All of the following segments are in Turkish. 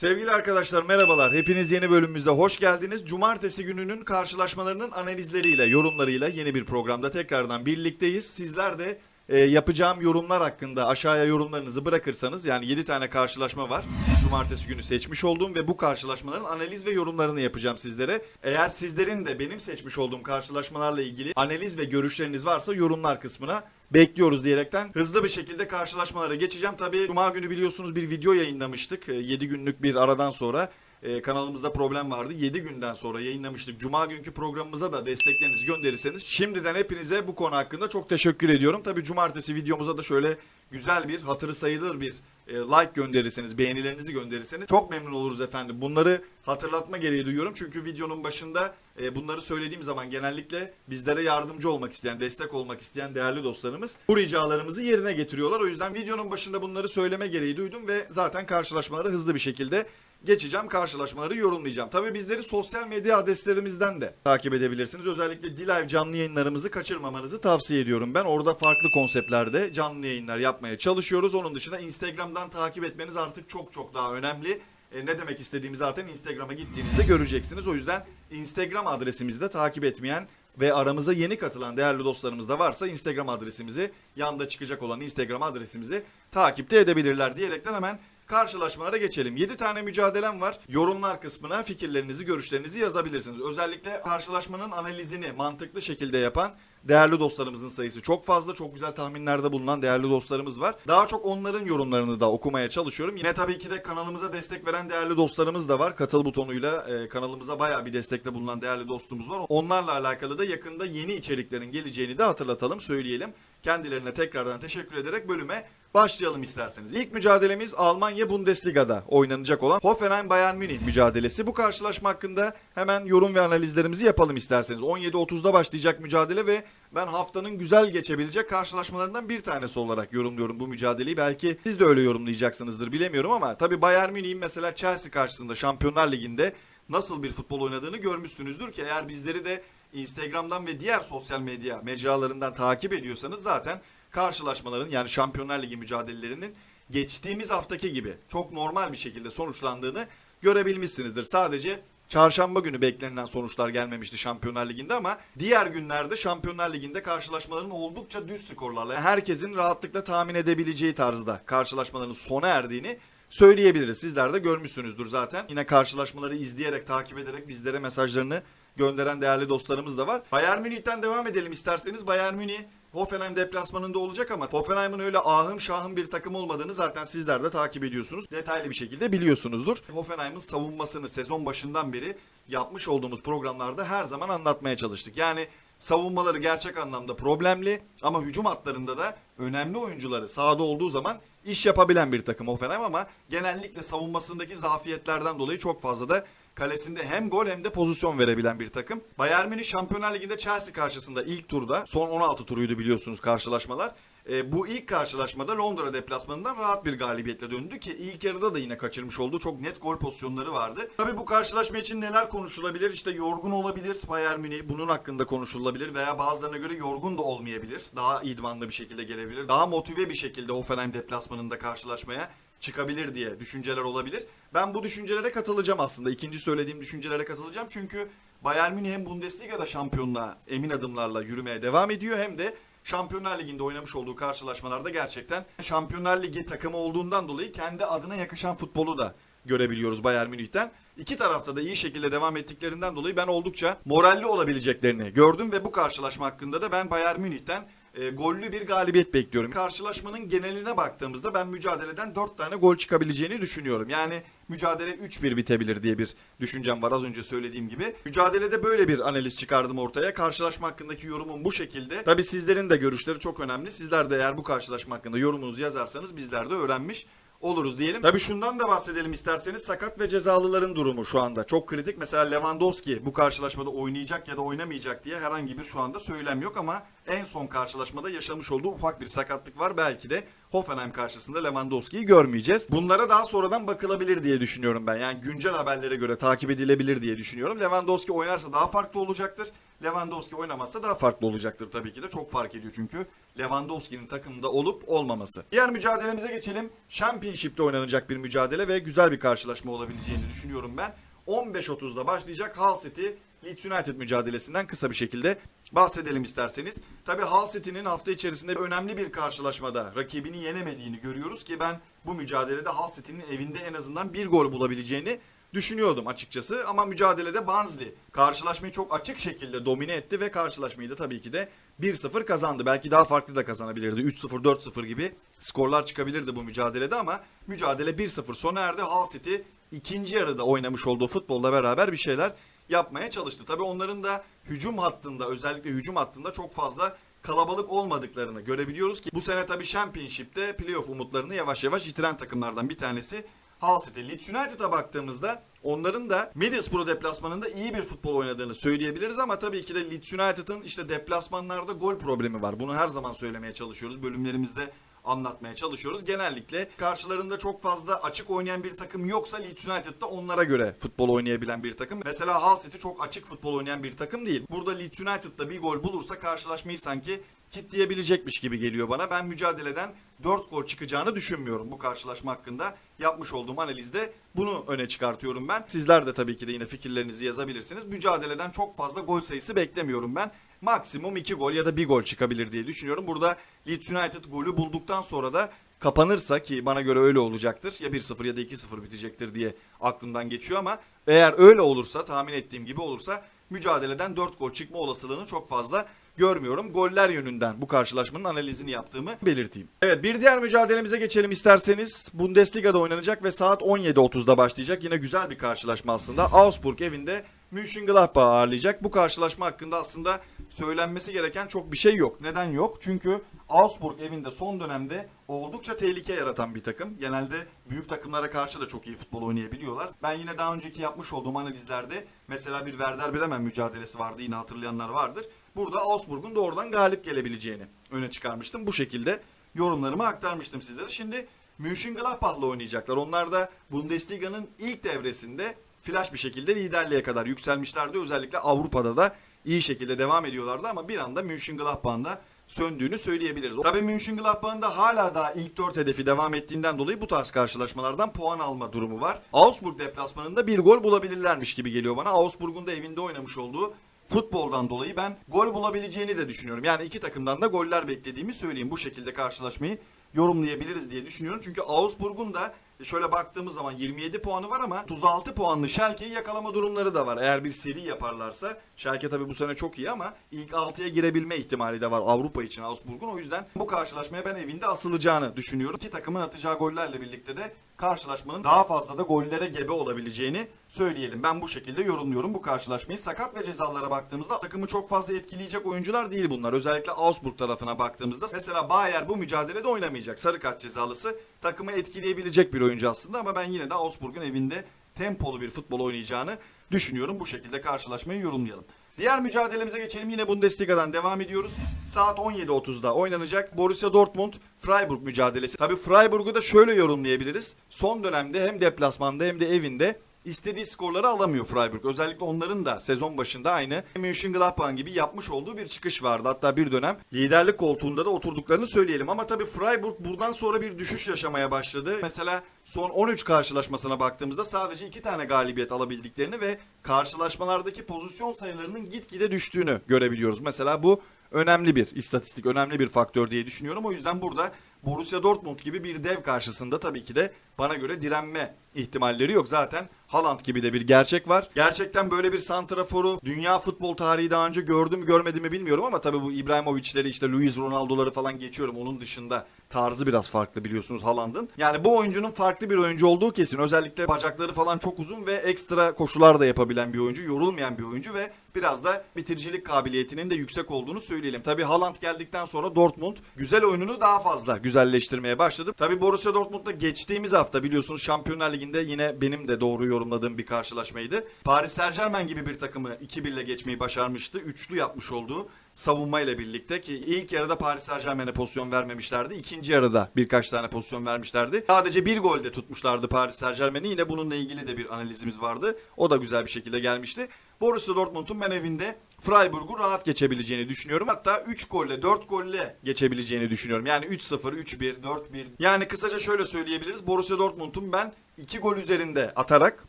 Sevgili arkadaşlar merhabalar. Hepiniz yeni bölümümüzde hoş geldiniz. Cumartesi gününün karşılaşmalarının analizleriyle, yorumlarıyla yeni bir programda tekrardan birlikteyiz. Sizler de e, yapacağım yorumlar hakkında aşağıya yorumlarınızı bırakırsanız yani 7 tane karşılaşma var. Cumartesi günü seçmiş olduğum ve bu karşılaşmaların analiz ve yorumlarını yapacağım sizlere. Eğer sizlerin de benim seçmiş olduğum karşılaşmalarla ilgili analiz ve görüşleriniz varsa yorumlar kısmına bekliyoruz diyerekten hızlı bir şekilde karşılaşmalara geçeceğim. Tabii Cuma günü biliyorsunuz bir video yayınlamıştık. 7 günlük bir aradan sonra e, kanalımızda problem vardı. 7 günden sonra yayınlamıştık. Cuma günkü programımıza da desteklerinizi gönderirseniz şimdiden hepinize bu konu hakkında çok teşekkür ediyorum. Tabii cumartesi videomuza da şöyle güzel bir hatırı sayılır bir e, like gönderirseniz, beğenilerinizi gönderirseniz çok memnun oluruz efendim. Bunları hatırlatma gereği duyuyorum. Çünkü videonun başında e, bunları söylediğim zaman genellikle bizlere yardımcı olmak isteyen, destek olmak isteyen değerli dostlarımız bu ricalarımızı yerine getiriyorlar. O yüzden videonun başında bunları söyleme gereği duydum ve zaten karşılaşmaları hızlı bir şekilde geçeceğim. Karşılaşmaları yorumlayacağım. Tabii bizleri sosyal medya adreslerimizden de takip edebilirsiniz. Özellikle Dilive canlı yayınlarımızı kaçırmamanızı tavsiye ediyorum ben. Orada farklı konseptlerde canlı yayınlar yapmaya çalışıyoruz. Onun dışında Instagram'dan takip etmeniz artık çok çok daha önemli. E, ne demek istediğimi zaten Instagram'a gittiğinizde göreceksiniz. O yüzden Instagram adresimizi de takip etmeyen ve aramıza yeni katılan değerli dostlarımız da varsa Instagram adresimizi yanda çıkacak olan Instagram adresimizi takipte edebilirler diyerekten hemen karşılaşmalara geçelim. 7 tane mücadelem var. Yorumlar kısmına fikirlerinizi, görüşlerinizi yazabilirsiniz. Özellikle karşılaşmanın analizini mantıklı şekilde yapan değerli dostlarımızın sayısı çok fazla. Çok güzel tahminlerde bulunan değerli dostlarımız var. Daha çok onların yorumlarını da okumaya çalışıyorum. Yine tabii ki de kanalımıza destek veren değerli dostlarımız da var. Katıl butonuyla e, kanalımıza bayağı bir destekte bulunan değerli dostumuz var. Onlarla alakalı da yakında yeni içeriklerin geleceğini de hatırlatalım, söyleyelim. Kendilerine tekrardan teşekkür ederek bölüme başlayalım isterseniz. İlk mücadelemiz Almanya Bundesliga'da oynanacak olan Hoffenheim Bayern Münih mücadelesi. Bu karşılaşma hakkında hemen yorum ve analizlerimizi yapalım isterseniz. 17.30'da başlayacak mücadele ve ben haftanın güzel geçebilecek karşılaşmalarından bir tanesi olarak yorumluyorum bu mücadeleyi. Belki siz de öyle yorumlayacaksınızdır bilemiyorum ama tabii Bayern Münih'in mesela Chelsea karşısında Şampiyonlar Ligi'nde nasıl bir futbol oynadığını görmüşsünüzdür ki eğer bizleri de Instagram'dan ve diğer sosyal medya mecralarından takip ediyorsanız zaten karşılaşmaların yani Şampiyonlar Ligi mücadelelerinin geçtiğimiz haftaki gibi çok normal bir şekilde sonuçlandığını görebilmişsinizdir. Sadece çarşamba günü beklenilen sonuçlar gelmemişti Şampiyonlar Ligi'nde ama diğer günlerde Şampiyonlar Ligi'nde karşılaşmaların oldukça düz skorlarla herkesin rahatlıkla tahmin edebileceği tarzda karşılaşmaların sona erdiğini söyleyebiliriz. Sizler de görmüşsünüzdür zaten. Yine karşılaşmaları izleyerek, takip ederek bizlere mesajlarını gönderen değerli dostlarımız da var. Bayern Münih'ten devam edelim isterseniz. Bayern Münih Hoffenheim deplasmanında olacak ama Hoffenheim'ın öyle ahım şahım bir takım olmadığını zaten sizler de takip ediyorsunuz. Detaylı bir şekilde biliyorsunuzdur. Hoffenheim'ın savunmasını sezon başından beri yapmış olduğumuz programlarda her zaman anlatmaya çalıştık. Yani savunmaları gerçek anlamda problemli ama hücum hatlarında da önemli oyuncuları sahada olduğu zaman iş yapabilen bir takım Hoffenheim ama genellikle savunmasındaki zafiyetlerden dolayı çok fazla da kalesinde hem gol hem de pozisyon verebilen bir takım. Bayern Münih Şampiyonlar Ligi'nde Chelsea karşısında ilk turda son 16 turuydu biliyorsunuz karşılaşmalar. E, bu ilk karşılaşmada Londra deplasmanından rahat bir galibiyetle döndü ki ilk yarıda da yine kaçırmış olduğu çok net gol pozisyonları vardı. Tabii bu karşılaşma için neler konuşulabilir? İşte yorgun olabilir Bayern Münih bunun hakkında konuşulabilir veya bazılarına göre yorgun da olmayabilir. Daha idmanlı bir şekilde gelebilir. Daha motive bir şekilde Hoffenheim deplasmanında karşılaşmaya çıkabilir diye düşünceler olabilir. Ben bu düşüncelere katılacağım aslında. İkinci söylediğim düşüncelere katılacağım. Çünkü Bayern Münih hem Bundesliga'da şampiyonluğa emin adımlarla yürümeye devam ediyor hem de Şampiyonlar Ligi'nde oynamış olduğu karşılaşmalarda gerçekten Şampiyonlar Ligi takımı olduğundan dolayı kendi adına yakışan futbolu da görebiliyoruz Bayern Münih'ten. İki tarafta da iyi şekilde devam ettiklerinden dolayı ben oldukça moralli olabileceklerini gördüm ve bu karşılaşma hakkında da ben Bayern Münih'ten e, gollü bir galibiyet bekliyorum. Karşılaşmanın geneline baktığımızda ben mücadeleden 4 tane gol çıkabileceğini düşünüyorum. Yani mücadele 3-1 bitebilir diye bir düşüncem var az önce söylediğim gibi. Mücadelede böyle bir analiz çıkardım ortaya. Karşılaşma hakkındaki yorumum bu şekilde. Tabi sizlerin de görüşleri çok önemli. Sizler de eğer bu karşılaşma hakkında yorumunuzu yazarsanız bizler de öğrenmiş oluruz diyelim. Tabii şundan da bahsedelim isterseniz sakat ve cezalıların durumu şu anda çok kritik. Mesela Lewandowski bu karşılaşmada oynayacak ya da oynamayacak diye herhangi bir şu anda söylem yok ama en son karşılaşmada yaşamış olduğu ufak bir sakatlık var. Belki de Hoffenheim karşısında Lewandowski'yi görmeyeceğiz. Bunlara daha sonradan bakılabilir diye düşünüyorum ben. Yani güncel haberlere göre takip edilebilir diye düşünüyorum. Lewandowski oynarsa daha farklı olacaktır. Lewandowski oynamazsa daha farklı olacaktır tabii ki de. Çok fark ediyor çünkü Lewandowski'nin takımda olup olmaması. Diğer mücadelemize geçelim. Championship'te oynanacak bir mücadele ve güzel bir karşılaşma olabileceğini düşünüyorum ben. 15.30'da başlayacak Hull City Leeds United mücadelesinden kısa bir şekilde bahsedelim isterseniz. Tabii Hull City'nin hafta içerisinde önemli bir karşılaşmada rakibini yenemediğini görüyoruz ki ben bu mücadelede Hull City'nin evinde en azından bir gol bulabileceğini düşünüyordum açıkçası. Ama mücadelede Barnsley karşılaşmayı çok açık şekilde domine etti ve karşılaşmayı da tabii ki de 1-0 kazandı. Belki daha farklı da kazanabilirdi. 3-0, 4-0 gibi skorlar çıkabilirdi bu mücadelede ama mücadele 1-0 sona erdi. Hull City ikinci yarıda oynamış olduğu futbolla beraber bir şeyler yapmaya çalıştı. Tabii onların da hücum hattında özellikle hücum hattında çok fazla kalabalık olmadıklarını görebiliyoruz ki bu sene tabii Championship'te playoff umutlarını yavaş yavaş yitiren takımlardan bir tanesi Hull City. Leeds United'a baktığımızda onların da Middlesbrough deplasmanında iyi bir futbol oynadığını söyleyebiliriz ama tabii ki de Leeds United'ın işte deplasmanlarda gol problemi var. Bunu her zaman söylemeye çalışıyoruz. Bölümlerimizde anlatmaya çalışıyoruz. Genellikle karşılarında çok fazla açık oynayan bir takım yoksa Leeds United da onlara göre futbol oynayabilen bir takım. Mesela Hull City çok açık futbol oynayan bir takım değil. Burada Leeds United da bir gol bulursa karşılaşmayı sanki kitleyebilecekmiş gibi geliyor bana. Ben mücadeleden 4 gol çıkacağını düşünmüyorum bu karşılaşma hakkında. Yapmış olduğum analizde bunu öne çıkartıyorum ben. Sizler de tabii ki de yine fikirlerinizi yazabilirsiniz. Mücadeleden çok fazla gol sayısı beklemiyorum ben. Maksimum 2 gol ya da 1 gol çıkabilir diye düşünüyorum. Burada Leeds United golü bulduktan sonra da kapanırsa ki bana göre öyle olacaktır. Ya 1-0 ya da 2-0 bitecektir diye aklımdan geçiyor ama eğer öyle olursa tahmin ettiğim gibi olursa mücadeleden 4 gol çıkma olasılığını çok fazla görmüyorum. Goller yönünden bu karşılaşmanın analizini yaptığımı belirteyim. Evet bir diğer mücadelemize geçelim isterseniz. Bundesliga'da oynanacak ve saat 17.30'da başlayacak. Yine güzel bir karşılaşma aslında. Augsburg evinde Mönchengladbach'ı ağırlayacak. Bu karşılaşma hakkında aslında söylenmesi gereken çok bir şey yok. Neden yok? Çünkü Augsburg evinde son dönemde oldukça tehlike yaratan bir takım. Genelde büyük takımlara karşı da çok iyi futbol oynayabiliyorlar. Ben yine daha önceki yapmış olduğum analizlerde mesela bir Werder Bremen mücadelesi vardı yine hatırlayanlar vardır. Burada Augsburg'un doğrudan galip gelebileceğini öne çıkarmıştım. Bu şekilde yorumlarımı aktarmıştım sizlere. Şimdi Mönchengladbach'la oynayacaklar. Onlar da Bundesliga'nın ilk devresinde flash bir şekilde liderliğe kadar yükselmişlerdi. Özellikle Avrupa'da da iyi şekilde devam ediyorlardı ama bir anda Mönchengladbach'ın da söndüğünü söyleyebiliriz. Tabii Mönchengladbach'ın da hala daha ilk 4 hedefi devam ettiğinden dolayı bu tarz karşılaşmalardan puan alma durumu var. Augsburg deplasmanında bir gol bulabilirlermiş gibi geliyor bana. Augsburg'un da evinde oynamış olduğu futboldan dolayı ben gol bulabileceğini de düşünüyorum. Yani iki takımdan da goller beklediğimi söyleyeyim. Bu şekilde karşılaşmayı yorumlayabiliriz diye düşünüyorum. Çünkü Augsburg'un da şöyle baktığımız zaman 27 puanı var ama 36 puanlı Schalke'yi yakalama durumları da var. Eğer bir seri yaparlarsa Schalke tabii bu sene çok iyi ama ilk 6'ya girebilme ihtimali de var Avrupa için Augsburg'un. O yüzden bu karşılaşmaya ben evinde asılacağını düşünüyorum. İki takımın atacağı gollerle birlikte de karşılaşmanın daha fazla da gollere gebe olabileceğini söyleyelim. Ben bu şekilde yorumluyorum bu karşılaşmayı. Sakat ve cezalara baktığımızda takımı çok fazla etkileyecek oyuncular değil bunlar. Özellikle Augsburg tarafına baktığımızda mesela Bayer bu mücadelede oynamayacak. Sarı kart cezalısı takımı etkileyebilecek bir oyuncu aslında ama ben yine de Augsburg'un evinde tempolu bir futbol oynayacağını düşünüyorum. Bu şekilde karşılaşmayı yorumlayalım. Diğer mücadelemize geçelim. Yine Bundesliga'dan devam ediyoruz. Saat 17.30'da oynanacak Borussia Dortmund Freiburg mücadelesi. Tabi Freiburg'u da şöyle yorumlayabiliriz. Son dönemde hem deplasmanda hem de evinde istediği skorları alamıyor Freiburg. Özellikle onların da sezon başında aynı Mönchengladbach gibi yapmış olduğu bir çıkış vardı. Hatta bir dönem liderlik koltuğunda da oturduklarını söyleyelim. Ama tabii Freiburg buradan sonra bir düşüş yaşamaya başladı. Mesela son 13 karşılaşmasına baktığımızda sadece 2 tane galibiyet alabildiklerini ve karşılaşmalardaki pozisyon sayılarının gitgide düştüğünü görebiliyoruz. Mesela bu önemli bir istatistik, önemli bir faktör diye düşünüyorum. O yüzden burada Borussia Dortmund gibi bir dev karşısında tabii ki de bana göre direnme ihtimalleri yok. Zaten Haaland gibi de bir gerçek var. Gerçekten böyle bir santraforu dünya futbol tarihi daha önce gördüm mü görmedim mi bilmiyorum ama tabii bu İbrahimovic'leri işte Luis Ronaldo'ları falan geçiyorum. Onun dışında tarzı biraz farklı biliyorsunuz Haaland'ın. Yani bu oyuncunun farklı bir oyuncu olduğu kesin. Özellikle bacakları falan çok uzun ve ekstra koşular da yapabilen bir oyuncu. Yorulmayan bir oyuncu ve biraz da bitiricilik kabiliyetinin de yüksek olduğunu söyleyelim. Tabii Haaland geldikten sonra Dortmund güzel oyununu daha fazla güzelleştirmeye başladı. Tabii Borussia Dortmund'da geçtiğimiz hafta biliyorsunuz Şampiyonlar Ligi'nde yine benim de doğru yorumladığım bir karşılaşmaydı. Paris Saint Germain gibi bir takımı 2-1 ile geçmeyi başarmıştı. Üçlü yapmış olduğu savunmayla birlikte ki ilk yarıda Paris Saint Germain'e pozisyon vermemişlerdi. İkinci yarıda birkaç tane pozisyon vermişlerdi. Sadece bir golde tutmuşlardı Paris Saint Germain'i. Yine bununla ilgili de bir analizimiz vardı. O da güzel bir şekilde gelmişti. Borussia Dortmund'un ben evinde Freiburg'u rahat geçebileceğini düşünüyorum. Hatta 3 golle 4 golle geçebileceğini düşünüyorum. Yani 3-0, 3-1, 4-1. Yani kısaca şöyle söyleyebiliriz. Borussia Dortmund'un ben 2 gol üzerinde atarak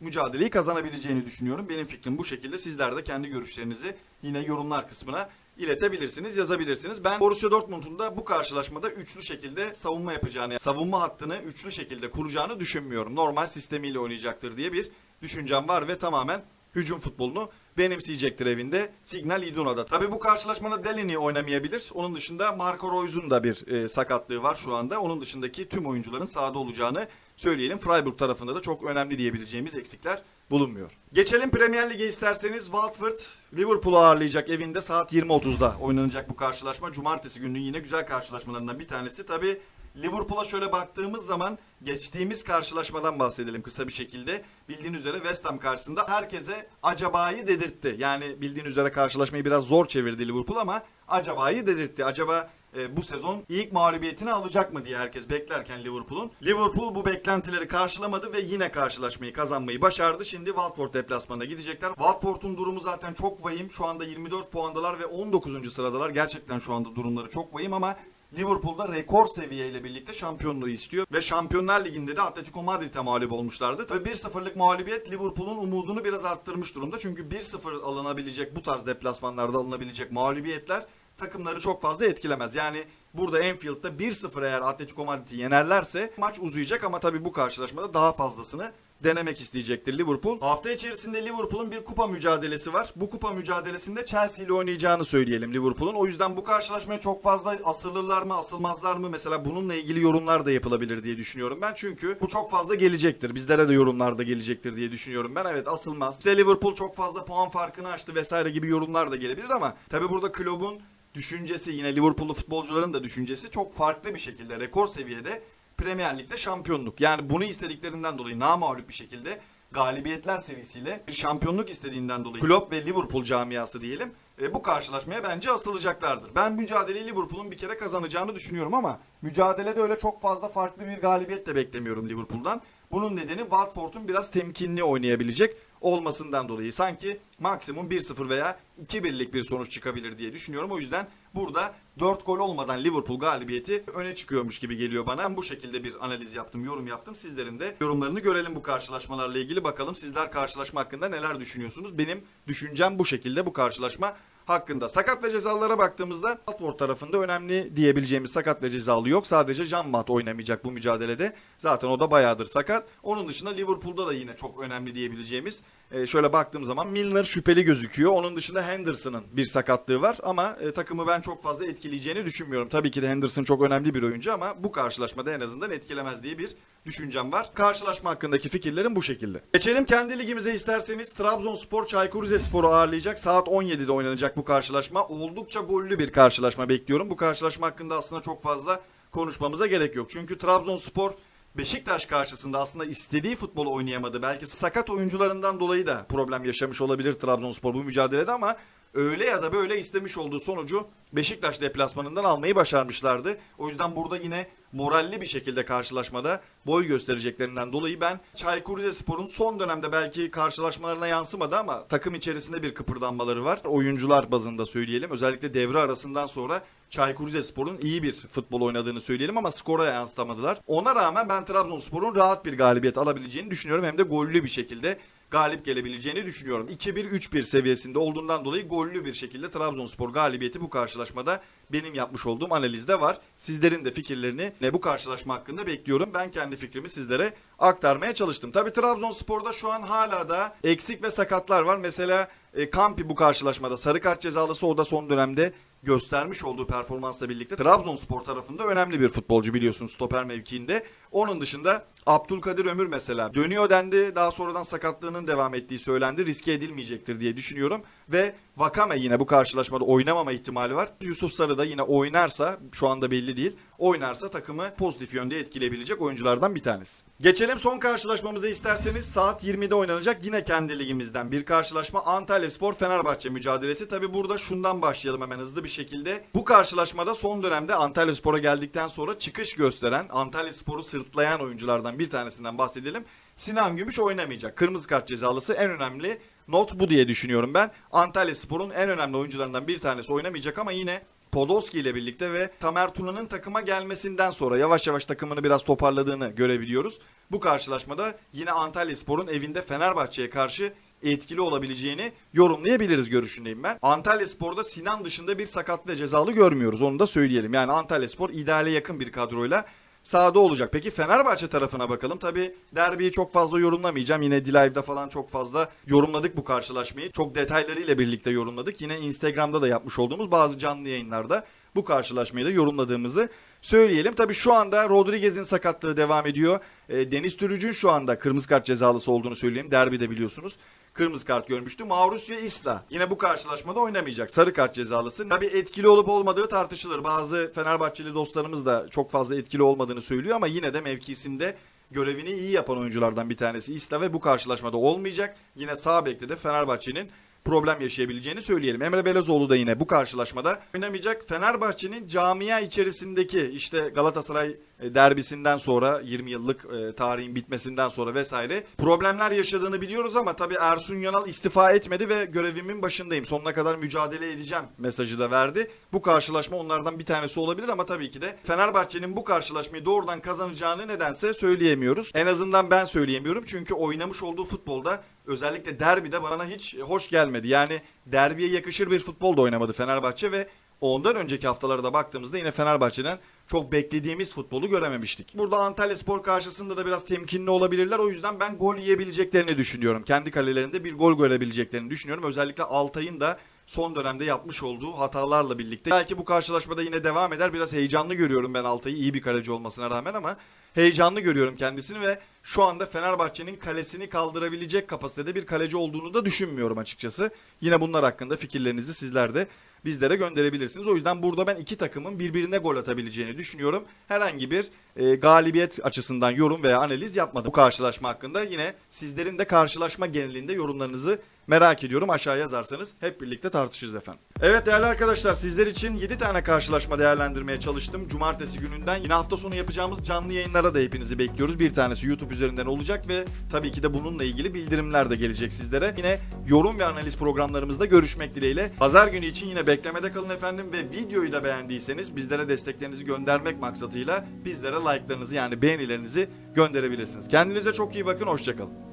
mücadeleyi kazanabileceğini düşünüyorum. Benim fikrim bu şekilde. Sizler de kendi görüşlerinizi yine yorumlar kısmına iletebilirsiniz, yazabilirsiniz. Ben Borussia Dortmund'un da bu karşılaşmada üçlü şekilde savunma yapacağını, savunma hattını üçlü şekilde kuracağını düşünmüyorum. Normal sistemiyle oynayacaktır diye bir düşüncem var ve tamamen hücum futbolunu benimseyecektir evinde Signal Iduna'da. Tabi bu karşılaşmada Delaney oynamayabilir. Onun dışında Marco Reus'un da bir e, sakatlığı var şu anda. Onun dışındaki tüm oyuncuların sahada olacağını söyleyelim. Freiburg tarafında da çok önemli diyebileceğimiz eksikler bulunmuyor. Geçelim Premier Lig'e isterseniz. Watford Liverpool'u ağırlayacak evinde saat 20.30'da oynanacak bu karşılaşma. Cumartesi gününün yine güzel karşılaşmalarından bir tanesi. Tabi Liverpool'a şöyle baktığımız zaman geçtiğimiz karşılaşmadan bahsedelim kısa bir şekilde. Bildiğiniz üzere West Ham karşısında herkese acabayı dedirtti. Yani bildiğiniz üzere karşılaşmayı biraz zor çevirdi Liverpool ama acabayı dedirtti. Acaba e, bu sezon ilk mağlubiyetini alacak mı diye herkes beklerken Liverpool'un. Liverpool bu beklentileri karşılamadı ve yine karşılaşmayı kazanmayı başardı. Şimdi Watford deplasmanına gidecekler. Watford'un durumu zaten çok vahim. Şu anda 24 puandalar ve 19. sıradalar. Gerçekten şu anda durumları çok vahim ama Liverpool'da rekor seviyeyle birlikte şampiyonluğu istiyor ve Şampiyonlar Ligi'nde de Atletico Madrid'e mağlup olmuşlardı. Tabii 1-0'lık mağlubiyet Liverpool'un umudunu biraz arttırmış durumda. Çünkü 1-0 alınabilecek bu tarz deplasmanlarda alınabilecek mağlubiyetler takımları çok fazla etkilemez. Yani burada Enfield'da 1-0 eğer Atletico Madrid'i yenerlerse maç uzayacak ama tabii bu karşılaşmada daha fazlasını denemek isteyecektir Liverpool. Hafta içerisinde Liverpool'un bir kupa mücadelesi var. Bu kupa mücadelesinde Chelsea ile oynayacağını söyleyelim Liverpool'un. O yüzden bu karşılaşmaya çok fazla asılırlar mı, asılmazlar mı? Mesela bununla ilgili yorumlar da yapılabilir diye düşünüyorum ben. Çünkü bu çok fazla gelecektir. Bizlere de yorumlar da gelecektir diye düşünüyorum ben. Evet asılmaz. İşte Liverpool çok fazla puan farkını açtı vesaire gibi yorumlar da gelebilir ama tabii burada kulübün düşüncesi yine Liverpool'lu futbolcuların da düşüncesi çok farklı bir şekilde rekor seviyede Premier Lig'de şampiyonluk. Yani bunu istediklerinden dolayı namağlup bir şekilde galibiyetler serisiyle bir şampiyonluk istediğinden dolayı Klopp ve Liverpool camiası diyelim e, bu karşılaşmaya bence asılacaklardır. Ben mücadeleyi Liverpool'un bir kere kazanacağını düşünüyorum ama mücadelede öyle çok fazla farklı bir galibiyet de beklemiyorum Liverpool'dan. Bunun nedeni Watford'un biraz temkinli oynayabilecek olmasından dolayı. Sanki maksimum 1-0 veya 2-1'lik bir sonuç çıkabilir diye düşünüyorum. O yüzden burada 4 gol olmadan Liverpool galibiyeti öne çıkıyormuş gibi geliyor bana. Ben bu şekilde bir analiz yaptım, yorum yaptım. Sizlerin de yorumlarını görelim bu karşılaşmalarla ilgili. Bakalım sizler karşılaşma hakkında neler düşünüyorsunuz? Benim düşüncem bu şekilde bu karşılaşma hakkında. Sakat ve cezalara baktığımızda Watford tarafında önemli diyebileceğimiz sakat ve cezalı yok. Sadece Jean Mat oynamayacak bu mücadelede. Zaten o da bayağıdır sakat. Onun dışında Liverpool'da da yine çok önemli diyebileceğimiz e, şöyle baktığım zaman Milner şüpheli gözüküyor. Onun dışında Henderson'ın bir sakatlığı var ama e, takımı ben çok fazla etkileyeceğini düşünmüyorum. Tabii ki de Henderson çok önemli bir oyuncu ama bu karşılaşmada en azından etkilemez diye bir düşüncem var. Karşılaşma hakkındaki fikirlerim bu şekilde. Geçelim kendi ligimize isterseniz. Trabzonspor Çaykur Rizespor'u ağırlayacak. Saat 17'de oynanacak bu karşılaşma. Oldukça gollü bir karşılaşma bekliyorum. Bu karşılaşma hakkında aslında çok fazla konuşmamıza gerek yok. Çünkü Trabzonspor Beşiktaş karşısında aslında istediği futbolu oynayamadı. Belki sakat oyuncularından dolayı da problem yaşamış olabilir Trabzonspor bu mücadelede ama öyle ya da böyle istemiş olduğu sonucu Beşiktaş deplasmanından almayı başarmışlardı. O yüzden burada yine moralli bir şekilde karşılaşmada boy göstereceklerinden dolayı ben Çaykur Rizespor'un son dönemde belki karşılaşmalarına yansımadı ama takım içerisinde bir kıpırdanmaları var. Oyuncular bazında söyleyelim. Özellikle devre arasından sonra Çaykur Rizespor'un iyi bir futbol oynadığını söyleyelim ama skora yansıtamadılar. Ona rağmen ben Trabzonspor'un rahat bir galibiyet alabileceğini düşünüyorum. Hem de gollü bir şekilde galip gelebileceğini düşünüyorum. 2-1-3-1 seviyesinde olduğundan dolayı gollü bir şekilde Trabzonspor galibiyeti bu karşılaşmada benim yapmış olduğum analizde var. Sizlerin de fikirlerini ne bu karşılaşma hakkında bekliyorum. Ben kendi fikrimi sizlere aktarmaya çalıştım. Tabi Trabzonspor'da şu an hala da eksik ve sakatlar var. Mesela e, Kampi bu karşılaşmada sarı kart cezalısı o da son dönemde göstermiş olduğu performansla birlikte Trabzonspor tarafında önemli bir futbolcu biliyorsunuz stoper mevkiinde. Onun dışında Abdülkadir Ömür mesela dönüyor dendi. Daha sonradan sakatlığının devam ettiği söylendi. Riske edilmeyecektir diye düşünüyorum. Ve Vakame yine bu karşılaşmada oynamama ihtimali var. Yusuf Sarı da yine oynarsa şu anda belli değil. Oynarsa takımı pozitif yönde etkileyebilecek oyunculardan bir tanesi. Geçelim son karşılaşmamıza isterseniz saat 20'de oynanacak yine kendi ligimizden bir karşılaşma Antalya Spor Fenerbahçe mücadelesi. Tabi burada şundan başlayalım hemen hızlı bir şekilde. Bu karşılaşmada son dönemde Antalya Spor'a geldikten sonra çıkış gösteren Antalya Spor'u sırtlayan oyunculardan bir tanesinden bahsedelim. Sinan Gümüş oynamayacak. Kırmızı kart cezalısı en önemli not bu diye düşünüyorum ben. Antalya Spor'un en önemli oyuncularından bir tanesi oynamayacak ama yine Podolski ile birlikte ve Tamer Tuna'nın takıma gelmesinden sonra yavaş yavaş takımını biraz toparladığını görebiliyoruz. Bu karşılaşmada yine Antalya Spor'un evinde Fenerbahçe'ye karşı etkili olabileceğini yorumlayabiliriz görüşündeyim ben. Antalya Spor'da Sinan dışında bir sakat ve cezalı görmüyoruz onu da söyleyelim. Yani Antalya Spor ideale yakın bir kadroyla sahada olacak. Peki Fenerbahçe tarafına bakalım. Tabi derbiyi çok fazla yorumlamayacağım. Yine D-Live'da falan çok fazla yorumladık bu karşılaşmayı. Çok detaylarıyla birlikte yorumladık. Yine Instagram'da da yapmış olduğumuz bazı canlı yayınlarda bu karşılaşmayı da yorumladığımızı söyleyelim. Tabi şu anda Rodriguez'in sakatlığı devam ediyor. E, Deniz Türüc'ün şu anda kırmızı kart cezalısı olduğunu söyleyeyim. Derbide biliyorsunuz. Kırmızı kart görmüştü. Mauricio Isla yine bu karşılaşmada oynamayacak. Sarı kart cezalısı. Tabi etkili olup olmadığı tartışılır. Bazı Fenerbahçeli dostlarımız da çok fazla etkili olmadığını söylüyor ama yine de mevkisinde görevini iyi yapan oyunculardan bir tanesi Isla ve bu karşılaşmada olmayacak. Yine sağ bekte de Fenerbahçe'nin problem yaşayabileceğini söyleyelim. Emre Belezoğlu da yine bu karşılaşmada oynamayacak. Fenerbahçe'nin camia içerisindeki işte Galatasaray derbisinden sonra 20 yıllık e, tarihin bitmesinden sonra vesaire problemler yaşadığını biliyoruz ama tabii Ersun Yanal istifa etmedi ve görevimin başındayım. Sonuna kadar mücadele edeceğim mesajı da verdi. Bu karşılaşma onlardan bir tanesi olabilir ama tabii ki de Fenerbahçe'nin bu karşılaşmayı doğrudan kazanacağını nedense söyleyemiyoruz. En azından ben söyleyemiyorum çünkü oynamış olduğu futbolda özellikle derbide bana hiç hoş gelmedi. Yani derbiye yakışır bir futbol da oynamadı Fenerbahçe ve ondan önceki haftalara da baktığımızda yine Fenerbahçe'den çok beklediğimiz futbolu görememiştik. Burada Antalya Spor karşısında da biraz temkinli olabilirler. O yüzden ben gol yiyebileceklerini düşünüyorum. Kendi kalelerinde bir gol görebileceklerini düşünüyorum. Özellikle Altay'ın da son dönemde yapmış olduğu hatalarla birlikte. Belki bu karşılaşmada yine devam eder. Biraz heyecanlı görüyorum ben Altay'ı iyi bir kaleci olmasına rağmen ama heyecanlı görüyorum kendisini ve şu anda Fenerbahçe'nin kalesini kaldırabilecek kapasitede bir kaleci olduğunu da düşünmüyorum açıkçası. Yine bunlar hakkında fikirlerinizi sizler de bizlere gönderebilirsiniz. O yüzden burada ben iki takımın birbirine gol atabileceğini düşünüyorum. Herhangi bir e, galibiyet açısından yorum veya analiz yapmadım bu karşılaşma hakkında. Yine sizlerin de karşılaşma genelinde yorumlarınızı merak ediyorum. Aşağı yazarsanız hep birlikte tartışırız efendim. Evet değerli arkadaşlar sizler için 7 tane karşılaşma değerlendirmeye çalıştım. Cumartesi gününden yine hafta sonu yapacağımız canlı yayınlara da hepinizi bekliyoruz. Bir tanesi YouTube üzerinden olacak ve tabii ki de bununla ilgili bildirimler de gelecek sizlere. Yine yorum ve analiz programlarımızda görüşmek dileğiyle. Pazar günü için yine beklemede kalın efendim ve videoyu da beğendiyseniz bizlere desteklerinizi göndermek maksatıyla bizlere like'larınızı yani beğenilerinizi gönderebilirsiniz. Kendinize çok iyi bakın, hoşçakalın.